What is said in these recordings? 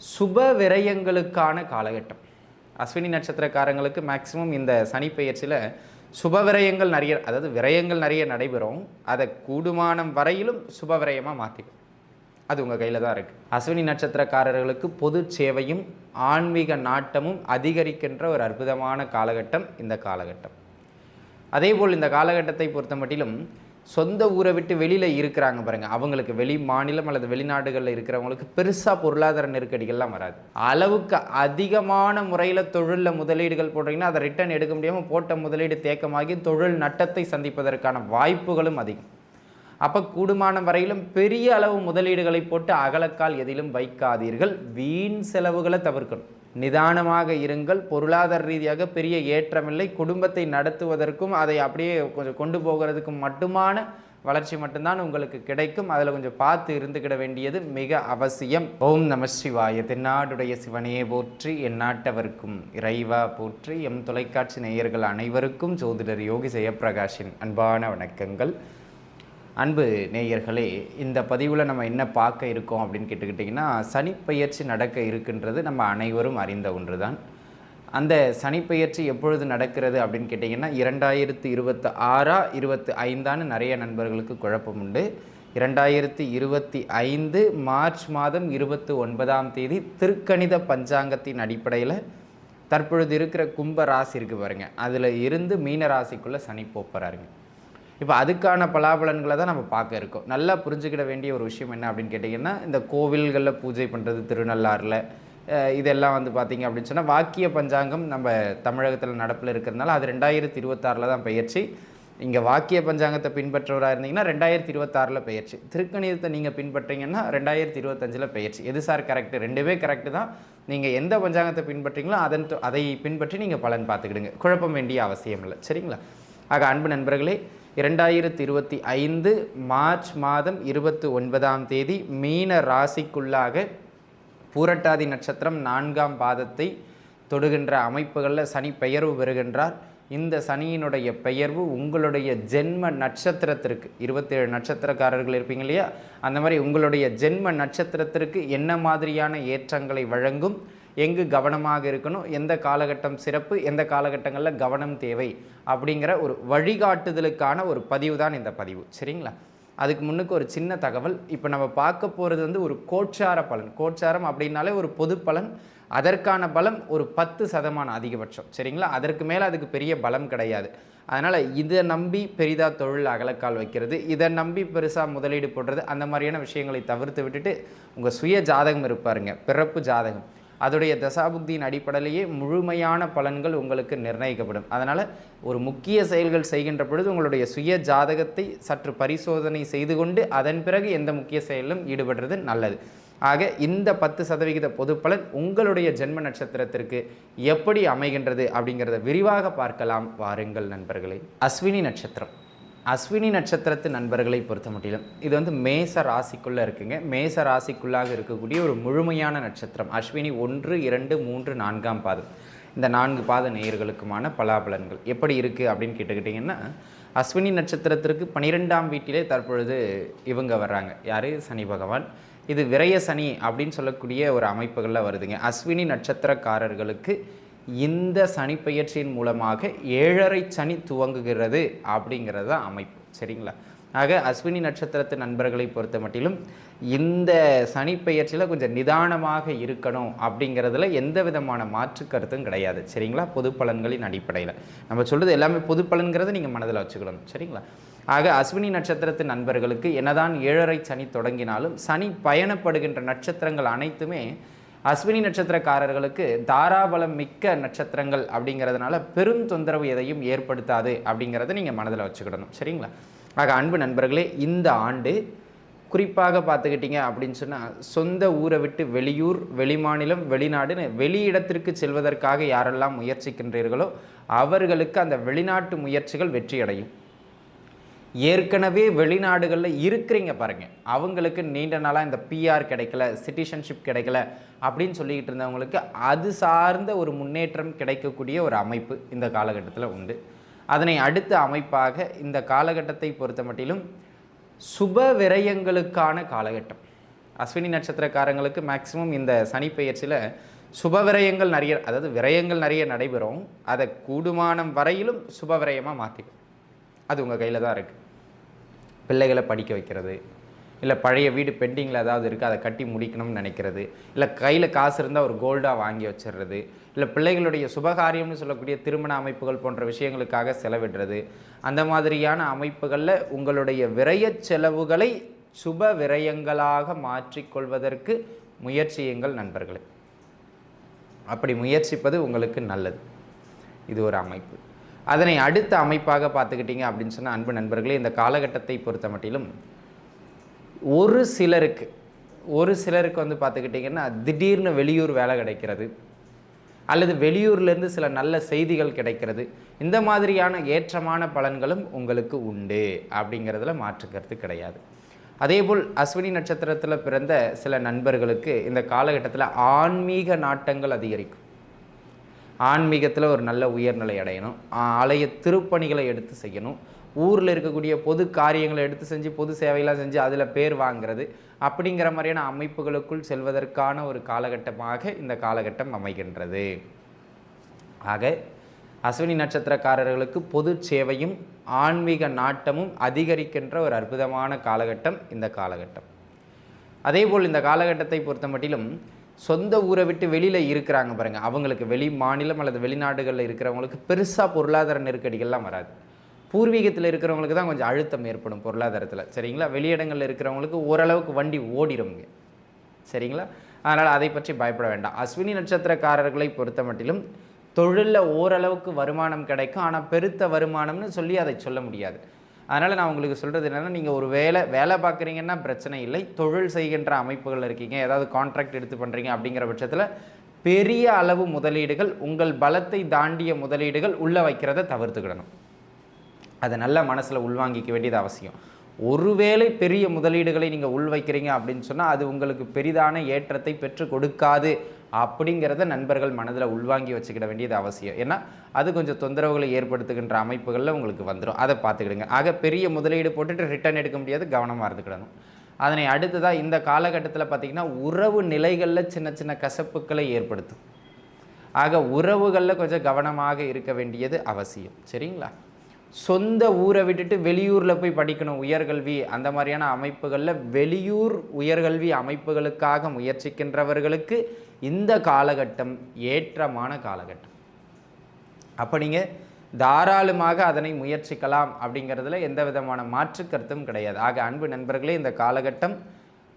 சுப விரயங்களுக்கான காலகட்டம். அஸ்வினி நட்சத்திரக்காரங்களுக்கு மேக்சிமம் இந்த சனி பெயர்ச்சியில் சுப விரயங்கள் நிறைய அதாவது விரயங்கள் நிறைய நடைபெறும். அதை கூடுமானம் வரையிலும் சுப விரயமாக மாற்றிக்கும் அது உங்கள் கையில் தான் இருக்குது அஸ்வினி நட்சத்திரக்காரர்களுக்கு பொது சேவையும் ஆன்மீக நாட்டமும் அதிகரிக்கின்ற ஒரு அற்புதமான காலகட்டம் இந்த காலகட்டம். அதேபோல் இந்த காலகட்டத்தை பொறுத்த மட்டிலும் சொந்த ஊரை விட்டு வெளியில் இருக்கிறாங்க பாருங்கள் அவங்களுக்கு வெளி மாநிலம் அல்லது வெளிநாடுகளில் இருக்கிறவங்களுக்கு பெருசாக பொருளாதார நெருக்கடிகள்லாம் வராது. அளவுக்கு அதிகமான முறையில் தொழிலில் முதலீடுகள் போடுறீங்கன்னா அதை ரிட்டர்ன் எடுக்க முடியாமல் போட்ட முதலீடு தேக்கமாகி தொழில் நட்டத்தை சந்திப்பதற்கான வாய்ப்புகளும் அதிகம். அப்போ கூடுமான வரையிலும் பெரிய அளவு முதலீடுகளை போட்டு அகலக்கால் எதிலும் வைக்காதீர்கள். வீண் செலவுகளை தவிர்க்கணும். நிதானமாக இருங்கள். பொருளாதார ரீதியாக பெரிய ஏற்றமில்லை. குடும்பத்தை நடத்துவதற்கும் அதை அப்படியே கொஞ்சம் கொண்டு போகிறதுக்கும் மட்டுமான வளர்ச்சி மட்டும்தான் உங்களுக்கு கிடைக்கும். அதில் கொஞ்சம் பார்த்து இருந்துக்கிட வேண்டியது மிக அவசியம். ஓம் நம சிவாய. தென்னாடுடைய சிவனையே போற்றி. என் நாட்டவர்க்கும் இறைவா போற்றி. எம் தொலைக்காட்சி நேயர்கள் அனைவருக்கும் ஜோதிடர் யோகி ஜெயப்பிரகாஷின் அன்பான வணக்கங்கள். அன்பு நேயர்களே இந்த பதிவில் நம்ம என்ன பார்க்க இருக்கோம் அப்படின்னு கேட்டுக்கிட்டிங்கன்னா சனிப்பெயர்ச்சி நடக்க இருக்கின்றது நம்ம அனைவரும் அறிந்த ஒன்று தான் அந்த சனிப்பெயர்ச்சி எப்பொழுது நடக்கிறது அப்படின்னு கேட்டிங்கன்னா இரண்டாயிரத்தி இருபத்தி ஆறா இருபத்தி ஐந்தான்னு நிறைய நண்பர்களுக்கு குழப்பம் உண்டு. இரண்டாயிரத்தி இருபத்தி ஐந்து மார்ச் மாதம் இருபத்தி ஒன்பதாம் தேதி திருக்கணித பஞ்சாங்கத்தின் அடிப்படையில் தற்பொழுது இருக்கிற கும்ப ராசி இருக்குது பாருங்கள் அதில் இருந்து மீன ராசிக்குள்ளே சனி போப்பறாருங்க இப்போ அதுக்கான பலாபலன்களை தான் நம்ம பார்க்க இருக்கோம். நல்லா புரிஞ்சுக்கிட வேண்டிய ஒரு விஷயம் என்ன அப்படின்னு கேட்டிங்கன்னா இந்த கோவில்களில் பூஜை பண்ணுறது திருநள்ளாறில் இதெல்லாம் வந்து பார்த்திங்க அப்படின்னு சொன்னால் வாக்கிய பஞ்சாங்கம் நம்ம தமிழகத்தில் நடப்பில் இருக்கிறதுனால அது ரெண்டாயிரத்தி இருபத்தாறில் தான் பயிற்சி இங்கே வாக்கிய பஞ்சாங்கத்தை பின்பற்றுவராக இருந்தீங்கன்னா ரெண்டாயிரத்தி இருபத்தாறில் பயிற்சி திருக்கணிதத்தை நீங்கள் பின்பற்றீங்கன்னா ரெண்டாயிரத்தி இருபத்தஞ்சில் பயிற்சி எது சார் கரெக்டு ரெண்டுமே கரெக்டு தான். நீங்கள் எந்த பஞ்சாங்கத்தை பின்பற்றீங்களோ அதன் அதை பின்பற்றி நீங்கள் பலன் பார்த்துக்கிடுங்க. குழப்பம் வேண்டிய அவசியம் இல்லை. சரிங்களா? ஆக அன்பு நண்பர்களே இரண்டாயிரத்தி இருபத்தி ஐந்து மார்ச் மாதம் இருபத்தி ஒன்பதாம் தேதி மீன ராசிக்குள்ளாக பூரட்டாதி நட்சத்திரம் நான்காம் பாதத்தை தொடுகின்ற அமைப்புகளில் சனி பெயர்வு பெறுகின்றார். இந்த சனியினுடைய பெயர்வு உங்களுடைய ஜென்ம நட்சத்திரத்திற்கு இருபத்தேழு நட்சத்திரக்காரர்கள் இருப்பீங்க இல்லையா? அந்த மாதிரி உங்களுடைய ஜென்ம நட்சத்திரத்திற்கு என்ன மாதிரியான ஏற்றங்களை வழங்கும்? எங்கு கவனமாக இருக்கணும் எந்த காலகட்டம் சிறப்பு எந்த காலகட்டங்களில் கவனம் தேவை அப்படிங்கிற ஒரு வழிகாட்டுதலுக்கான ஒரு பதிவு தான் இந்த பதிவு. சரிங்களா? அதுக்கு முன்னுக்கு ஒரு சின்ன தகவல். இப்போ நம்ம பார்க்க போகிறது வந்து ஒரு கோட்சார பலன். கோட்சாரம் அப்படின்னாலே ஒரு பொது பலன். அதற்கான பலம் ஒரு பத்து சதமானம் அதிகபட்சம். சரிங்களா? அதற்கு மேலே அதுக்கு பெரிய பலம் கிடையாது. அதனால் இதை நம்பி பெரிதாக தொழில் அகலக்கால் வைக்கிறது இதை நம்பி பெருசாக முதலீடு போடுறது அந்த மாதிரியான விஷயங்களை தவிர்த்து விட்டுட்டு உங்கள் சுய ஜாதகம் இருப்பாருங்க. பிறப்பு ஜாதகம். அதோடைய தசாபுக்தியின் அடிப்படையிலேயே முழுமையான பலன்கள் உங்களுக்கு நிர்ணயிக்கப்படும். அதனால் ஒரு முக்கிய செயல்கள் செய்கின்ற பொழுது உங்களுடைய சுய ஜாதகத்தை சற்று பரிசோதனை செய்து கொண்டு அதன் பிறகு எந்த முக்கிய செயலிலும் ஈடுபடுறது நல்லது. ஆக இந்த பத்து சதவிகித பொதுப்பலன் உங்களுடைய ஜென்ம நட்சத்திரத்திற்கு எப்படி அமைகின்றது அப்படிங்கிறத விரிவாக பார்க்கலாம். வாருங்கள் நண்பர்களே. அஸ்வினி நட்சத்திரம். அஸ்வினி நட்சத்திரத்து நண்பர்களை பொறுத்த மட்டிலும் இது வந்து மேச ராசிக்குள்ளே இருக்குங்க. மேச ராசிக்குள்ளாக இருக்கக்கூடிய ஒரு முழுமையான நட்சத்திரம். அஸ்வினி ஒன்று இரண்டு மூன்று நான்காம் பாதம். இந்த நான்கு பாத நேயர்களுக்குமான பலாபலன்கள். எப்படி இருக்குது அப்படின்னு கேட்டுக்கிட்டிங்கன்னா அஸ்வினி நட்சத்திரத்திற்கு பனிரெண்டாம் வீட்டிலே தற்பொழுது இவங்க வர்றாங்க. யார்? சனி பகவான். இது விரய சனி அப்படின்னு சொல்லக்கூடிய ஒரு அமைப்புகளில் வருதுங்க. அஸ்வினி நட்சத்திரக்காரர்களுக்கு இந்த சனி பெயர்ச்சியின் மூலமாக ஏழரை சனி துவங்குகிறது அப்படிங்கிறது தான் அமைப்பு. சரிங்களா? ஆக அஸ்வினி நட்சத்திரத்து நண்பர்களை பொறுத்த மட்டிலும் இந்த சனி பெயர்ச்சியில் கொஞ்சம் நிதானமாக இருக்கணும் அப்படிங்கிறதுல எந்த விதமான மாற்று கருத்தும் கிடையாது. சரிங்களா? பொது பலன்களின் அடிப்படையில். நம்ம சொல்கிறது எல்லாமே பொது பலன்கிறத நீங்கள் மனதில் வச்சுக்கணும். சரிங்களா? ஆக அஸ்வினி நட்சத்திரத்து நண்பர்களுக்கு என்னதான் ஏழரை சனி தொடங்கினாலும் சனி பயணப்படுகின்ற நட்சத்திரங்கள் அனைத்துமே அஸ்வினி நட்சத்திரக்காரர்களுக்கு தாராபலம் மிக்க நட்சத்திரங்கள் அப்படிங்கிறதுனால பெரும் தொந்தரவு எதையும் ஏற்படுத்தாது அப்படிங்கிறத நீங்கள் மனதில் வச்சுக்கிடணும். சரிங்களா? ஆக அன்பு நண்பர்களே இந்த ஆண்டு குறிப்பாக பார்த்துக்கிட்டிங்க அப்படின்னு சொன்னால் சொந்த ஊரை விட்டு வெளியூர் வெளிமாநிலம் வெளிநாடுன்னு வெளியிடத்திற்கு செல்வதற்காக யாரெல்லாம் முயற்சிக்கின்றீர்களோ அவர்களுக்கு அந்த வெளிநாட்டு முயற்சிகள் வெற்றியடையும். ஏற்கனவே வெளிநாடுகளில் இருக்கிறீங்க பாருங்கள் அவங்களுக்கு நீண்ட நாளாக இந்த பிஆர் கிடைக்கல சிட்டிசன்ஷிப் கிடைக்கல அப்படின்னு சொல்லிக்கிட்டு இருந்தவங்களுக்கு அது சார்ந்த ஒரு முன்னேற்றம் கிடைக்கக்கூடிய ஒரு அமைப்பு இந்த காலகட்டத்தில் உண்டு. அதனை அடுத்த அமைப்பாக இந்த காலகட்டத்தை பொறுத்த மட்டிலும் சுப விரயங்களுக்கான காலகட்டம். அஸ்வினி நட்சத்திரக்காரங்களுக்கு மேக்சிமம் இந்த சனி பெயர்ச்சியில் சுப விரயங்கள் நிறைய அதாவது விரயங்கள் நிறைய நடைபெறும். அதை கூடுமானம் வரையிலும் சுப விரயமாக மாற்றிக்கும் அது உங்கள் கையில் தான் இருக்குது பிள்ளைகளை படிக்க வைக்கிறது இல்லை பழைய வீடு பெண்டிங்கில் ஏதாவது இருக்குது அதை கட்டி முடிக்கணும்னு நினைக்கிறது இல்லை கையில் காசு இருந்தால் ஒரு கோல்டாக வாங்கி வச்சிடுறது இல்லை பிள்ளைகளுடைய சுபகாரியம்னு சொல்லக்கூடிய திருமண அமைப்புகள் போன்ற விஷயங்களுக்காக செலவிடுறது அந்த மாதிரியான அமைப்புகளில் உங்களுடைய விரயச் செலவுகளை சுப விரயங்களாக மாற்றிக்கொள்வதற்கு முயற்சியுங்கள் நண்பர்களே. அப்படி முயற்சிப்பது உங்களுக்கு நல்லது. இது ஒரு அமைப்பு. அதனை அடுத்த அமைப்பாக பார்த்துக்கிட்டீங்க அப்படின்னு சொன்ன அன்பு நண்பர்களே இந்த காலகட்டத்தை பொறுத்த மட்டிலும் ஒரு சிலருக்கு ஒரு சிலருக்கு வந்து பார்த்துக்கிட்டிங்கன்னா திடீர்னு வெளியூர் வேலை கிடைக்கிறது அல்லது வெளியூர்லேருந்து சில நல்ல செய்திகள் கிடைக்கிறது இந்த மாதிரியான ஏற்றமான பலன்களும் உங்களுக்கு உண்டு அப்படிங்கிறதுல மாற்றுக்கிறது கிடையாது. அதேபோல் அஸ்வினி நட்சத்திரத்தில் பிறந்த சில நண்பர்களுக்கு இந்த காலகட்டத்தில் ஆன்மீக நாட்டங்கள் அதிகரிக்கும். ஆன்மீகத்தில் ஒரு நல்ல உயர்நிலை அடையணும். ஆலய திருப்பணிகளை எடுத்து செய்யணும். ஊரில் இருக்கக்கூடிய பொது காரியங்களை எடுத்து செஞ்சு பொது சேவையெல்லாம் செஞ்சு அதில் பேர் வாங்குறது. அப்படிங்கிற மாதிரியான அமைப்புகளுக்குள் செல்வதற்கான ஒரு காலகட்டமாக இந்த காலகட்டம் அமைகின்றது. ஆக அஸ்வினி நட்சத்திரக்காரர்களுக்கு பொது சேவையும் ஆன்மீக நாட்டமும் அதிகரிக்கின்ற ஒரு அற்புதமான காலகட்டம் இந்த காலகட்டம். அதேபோல் இந்த காலகட்டத்தை பொறுத்த மட்டிலும் சொந்த ஊரை விட்டு வெளியில் இருக்கிறாங்க பாருங்கள் அவங்களுக்கு வெளி மாநிலம் அல்லது வெளிநாடுகளில் இருக்கிறவங்களுக்கு பெருசாக பொருளாதார நெருக்கடிகள்லாம் வராது. பூர்வீகத்தில் இருக்கிறவங்களுக்கு தான் கொஞ்சம் அழுத்தம் ஏற்படும் பொருளாதாரத்தில். சரிங்களா? வெளியிடங்களில் இருக்கிறவங்களுக்கு ஓரளவுக்கு வண்டி ஓடிடுங்க சரிங்களா? அதனால் அதை பற்றி பயப்பட வேண்டாம். அஸ்வினி நட்சத்திரக்காரர்களை பொறுத்த மட்டிலும் தொழிலில் ஓரளவுக்கு வருமானம் கிடைக்கும். ஆனால் பெருத்த வருமானம்னு சொல்லி அதை சொல்ல முடியாது. அதனால் நான் உங்களுக்கு சொல்கிறது என்னென்னா நீங்கள் ஒரு வேலை வேலை பார்க்குறீங்கன்னா பிரச்சனை இல்லை. தொழில் செய்கின்ற அமைப்புகள் இருக்கீங்க. ஏதாவது கான்ட்ராக்ட் எடுத்து பண்ணுறீங்க அப்படிங்கிற பட்சத்தில் பெரிய அளவு முதலீடுகள் உங்கள் பலத்தை தாண்டிய முதலீடுகள் உள்ளே வைக்கிறத தவிர்த்துக்கிடணும். அதை நல்லா மனசில் உள்வாங்கிக்க வேண்டியது அவசியம். ஒருவேளை பெரிய முதலீடுகளை நீங்கள் உள் வைக்கிறீங்க அப்படின்னு சொன்னால் அது உங்களுக்கு பெரிதான ஏற்றத்தை பெற்று கொடுக்காது. அப்படிங்கிறத நண்பர்கள் மனதில் உள்வாங்கி வச்சுக்கிட வேண்டியது அவசியம். ஏன்னா அது கொஞ்சம் தொந்தரவுகளை ஏற்படுத்துகின்ற அமைப்புகளில் உங்களுக்கு வந்துடும் அதை பார்த்துக்கிடுங்க. ஆக பெரிய முதலீடு போட்டுட்டு ரிட்டர்ன் எடுக்க முடியாது கவனமாக இருந்துக்கிடணும். அதனை அடுத்ததாக இந்த காலகட்டத்தில் பார்த்திங்கன்னா உறவு நிலைகளில் சின்ன சின்ன கசப்புக்களை ஏற்படுத்தும். ஆக உறவுகளில் கொஞ்சம் கவனமாக இருக்க வேண்டியது அவசியம். சரிங்களா? சொந்த ஊரை விட்டுட்டு வெளியூரில் போய் படிக்கணும் உயர்கல்வி. அந்த மாதிரியான அமைப்புகளில் வெளியூர் உயர்கல்வி அமைப்புகளுக்காக முயற்சிக்கின்றவர்களுக்கு இந்த காலகட்டம் ஏற்றமான காலகட்டம். அப்போ நீங்கள் தாராளமாக அதனை முயற்சிக்கலாம் அப்படிங்கிறதுல எந்த விதமான மாற்று கருத்தும் கிடையாது. ஆக அன்பு நண்பர்களே இந்த காலகட்டம்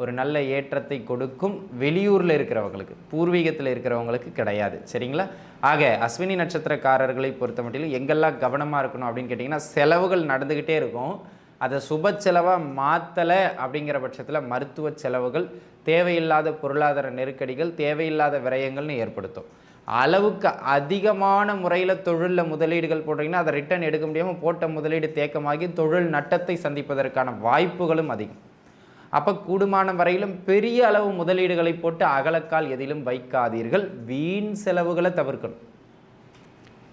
ஒரு நல்ல ஏற்றத்தை கொடுக்கும் வெளியூரில் இருக்கிறவங்களுக்கு பூர்வீகத்தில் இருக்கிறவங்களுக்கு கிடையாது. சரிங்களா? ஆக அஸ்வினி நட்சத்திரக்காரர்களை பொறுத்த மட்டிலும் எங்கெல்லாம் கவனமாக இருக்கணும் அப்படின்னு கேட்டிங்கன்னா செலவுகள் நடந்துக்கிட்டே இருக்கும். அதை சுப செலவாக மாற்றலை அப்படிங்கிற பட்சத்தில் மருத்துவ செலவுகள் தேவையில்லாத பொருளாதார நெருக்கடிகள் தேவையில்லாத விரயங்கள்னு ஏற்படுத்தும். அளவுக்கு அதிகமான முறையில் தொழிலில் முதலீடுகள் போடுறீங்கன்னா அதை ரிட்டர்ன் எடுக்க முடியாமல் போட்ட முதலீடு தேக்கமாகி தொழில் நட்டத்தை சந்திப்பதற்கான வாய்ப்புகளும் அதிகம். அப்போ கூடுமான வரையிலும் பெரிய அளவு முதலீடுகளை போட்டு அகலக்கால் எதிலும் வைக்காதீர்கள். வீண் செலவுகளை தவிர்க்கணும்.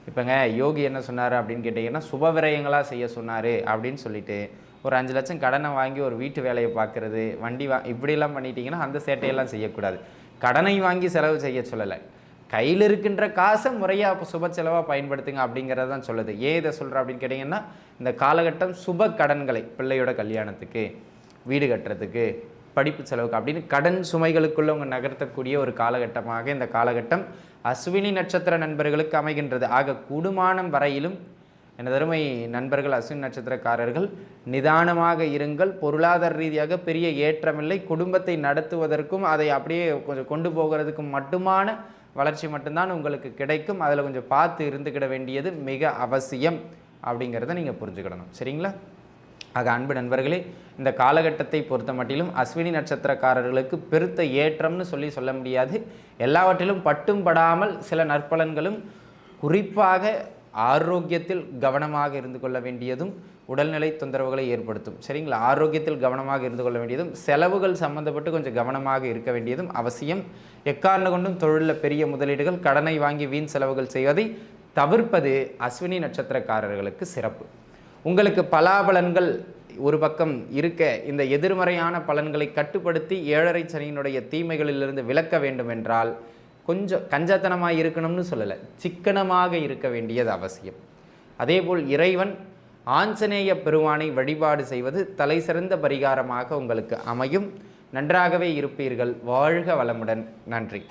இப்போங்க யோகி என்ன சொன்னார் அப்படின்னு கேட்டிங்கன்னா சுப விரயங்களாக செய்ய சொன்னார் அப்படின்னு சொல்லிட்டு ஒரு அஞ்சு லட்சம் கடனை வாங்கி ஒரு வீட்டு வேலையை பார்க்குறது வண்டி வா இப்படிலாம் பண்ணிட்டீங்கன்னா அந்த சேட்டையெல்லாம் செய்யக்கூடாது. கடனை வாங்கி செலவு செய்ய சொல்லலை. கையில் இருக்கின்ற காசை முறையாக சுப செலவாக பயன்படுத்துங்க அப்படிங்கிறது தான் சொல்லுது. ஏன் இதை சொல்கிறேன் அப்படின்னு கேட்டிங்கன்னா இந்த காலகட்டம் சுப கடன்களை பிள்ளையோட கல்யாணத்துக்கு. வீடு கட்டுறதுக்கு படிப்பு செலவுக்கு அப்படின்னு கடன் சுமைகளுக்குள்ளே அவங்க நகர்த்தக்கூடிய ஒரு காலகட்டமாக இந்த காலகட்டம் அஸ்வினி நட்சத்திர நண்பர்களுக்கு அமைகின்றது. ஆக கூடுமானம் வரையிலும் எனது அருமை நண்பர்கள் அஸ்வினி நட்சத்திரக்காரர்கள் நிதானமாக இருங்கள். பொருளாதார ரீதியாக பெரிய ஏற்றமில்லை. குடும்பத்தை நடத்துவதற்கும் அதை அப்படியே கொஞ்சம் கொண்டு போகிறதுக்கும் மட்டுமான வளர்ச்சி மட்டும்தான் உங்களுக்கு கிடைக்கும். அதில் கொஞ்சம் பார்த்து இருந்துக்கிட வேண்டியது மிக அவசியம் அப்படிங்கிறத நீங்கள் புரிஞ்சுக்கிடணும். சரிங்களா? ஆக அன்பு நண்பர்களே இந்த காலகட்டத்தை பொறுத்த மட்டிலும் அஸ்வினி நட்சத்திரக்காரர்களுக்கு பெருத்த ஏற்றம்னு சொல்லி சொல்ல முடியாது. எல்லாவற்றிலும் பட்டும் படாமல் சில நற்பலன்களும் குறிப்பாக ஆரோக்கியத்தில் கவனமாக இருந்து கொள்ள வேண்டியதும் உடல்நிலை தொந்தரவுகளை ஏற்படுத்தும். சரிங்களா? ஆரோக்கியத்தில் கவனமாக இருந்து கொள்ள வேண்டியதும் செலவுகள் சம்மந்தப்பட்டு கொஞ்சம் கவனமாக இருக்க வேண்டியதும் அவசியம். எக்காரண கொண்டும் தொழிலில் பெரிய முதலீடுகள் கடனை வாங்கி வீண் செலவுகள் செய்வதை தவிர்ப்பது அஸ்வினி நட்சத்திரக்காரர்களுக்கு சிறப்பு. உங்களுக்கு பலாபலன்கள் ஒரு பக்கம் இருக்க இந்த எதிர்மறையான பலன்களை கட்டுப்படுத்தி ஏழரை சனியினுடைய தீமைகளிலிருந்து விலக்க வேண்டும் என்றால் கொஞ்சம் கஞ்சத்தனமாக இருக்கணும்னு சொல்லலை சிக்கனமாக இருக்க வேண்டியது அவசியம். அதேபோல் இறைவன் ஆஞ்சநேய பெருமானை வழிபாடு செய்வது தலை சிறந்த பரிகாரமாக உங்களுக்கு அமையும். நன்றாகவே இருப்பீர்கள். வாழ்க வளமுடன். நன்றி.